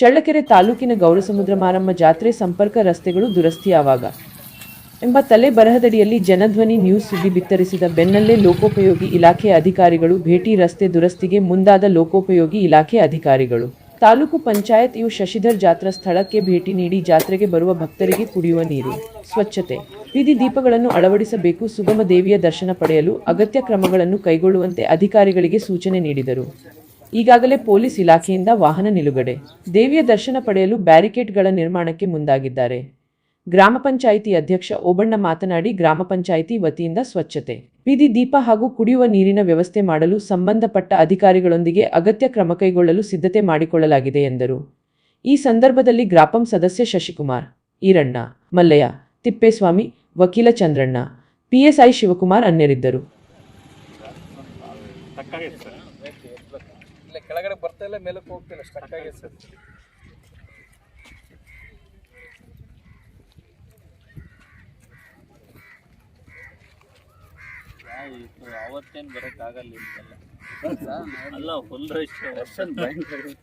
ಚಳ್ಳಕೆರೆ ತಾಲೂಕಿನ ಗೌರಸಮುದ್ರ ಮಾರಮ್ಮ ಜಾತ್ರೆ ಸಂಪರ್ಕ ರಸ್ತೆಗಳು ದುರಸ್ತಿಯಾವಾಗ. ಎಂಬ ತಲೆ ಬರಹದಡಿಯಲ್ಲಿ ಜನಧ್ವನಿ ನ್ಯೂಸ್ ಸುದ್ದಿ ಬಿತ್ತರಿಸಿದ ಬೆನ್ನಲ್ಲೇ ಲೋಕೋಪಯೋಗಿ ಇಲಾಖೆ ಅಧಿಕಾರಿಗಳು ಭೇಟಿ ರಸ್ತೆ ದುರಸ್ತಿಗೆ ಮುಂದಾದ ಲೋಕೋಪಯೋಗಿ ಇಲಾಖೆ ಅಧಿಕಾರಿಗಳು. ತಾಲೂಕು ಪಂಚಾಯತ್ ಯು ಶಶಿಧರ್ ಜಾತ್ರಾ ಸ್ಥಳಕ್ಕೆ ಭೇಟಿ ನೀಡಿ ಜಾತ್ರೆಗೆ ಬರುವ ಭಕ್ತರಿಗೆ ಕುಡಿಯುವ ನೀರು, ಸ್ವಚ್ಛತೆ ಬೀದಿ ದೀಪಗಳನ್ನು ಅಳವಡಿಸಬೇಕು, ಸುಗಮ ದೇವಿಯ ದರ್ಶನ ಪಡೆಯಲು ಅಗತ್ಯ ಕ್ರಮಗಳನ್ನು ಕೈಗೊಳ್ಳುವಂತೆ ಅಧಿಕಾರಿಗಳಿಗೆ ಸೂಚನೆ ನೀಡಿದರು. ಈಗಾಗಲೇ ಪೊಲೀಸ್ ಇಲಾಖೆಯಿಂದ ವಾಹನ ನಿಲುಗಡೆ. ದೇವಿಯ ದರ್ಶನ ಪಡೆಯಲು ಬ್ಯಾರಿಕೇಡ್ಗಳ ನಿರ್ಮಾಣಕ್ಕೆ ಮುಂದಾಗಿದ್ದಾರೆ. ಗ್ರಾಮ ಪಂಚಾಯಿತಿ ಅಧ್ಯಕ್ಷ ಓಬಣ್ಣ ಮಾತನಾಡಿ, ಗ್ರಾಮ ಪಂಚಾಯಿತಿ ವತಿಯಿಂದ ಸ್ವಚ್ಛತೆ. ಬೀದಿ ದೀಪ ಹಾಗೂ ಕುಡಿಯುವ ನೀರಿನ ವ್ಯವಸ್ಥೆ ಮಾಡಲು ಸಂಬಂಧಪಟ್ಟ ಅಧಿಕಾರಿಗಳೊಂದಿಗೆ ಅಗತ್ಯ ಕ್ರಮ ಕೈಗೊಳ್ಳಲು ಸಿದ್ಧತೆ ಮಾಡಿಕೊಳ್ಳಲಾಗಿದೆ ಎಂದರು. ಈ ಸಂದರ್ಭದಲ್ಲಿ ಗ್ರಾಪಂ ಸದಸ್ಯ ಶಶಿಕುಮಾರ್, ಈರಣ್ಣ, ಮಲ್ಲಯ್ಯ, ತಿಪ್ಪೇಸ್ವಾಮಿ, ವಕೀಲ ಚಂದ್ರಣ್ಣ, ಪಿಎಸ್ಐ ಶಿವಕುಮಾರ್ ಅನ್ಯರಿದ್ದರು. ಇಲ್ಲ ಕೆಳಗಡೆ ಬರ್ತಾ ಇಲ್ಲ ಮೇಲಕ್ಕೆ ಹೋಗ್ತಿಲ್ಲ ಸ್ಟಕ್ ಆಗಿದೆ ಸರ್ ಅವತ್ತೇನು ಬರೋಕ್ಕಾಗಲ್ಲ ಅಲ್ಲ ಫುಲ್ ರಶ್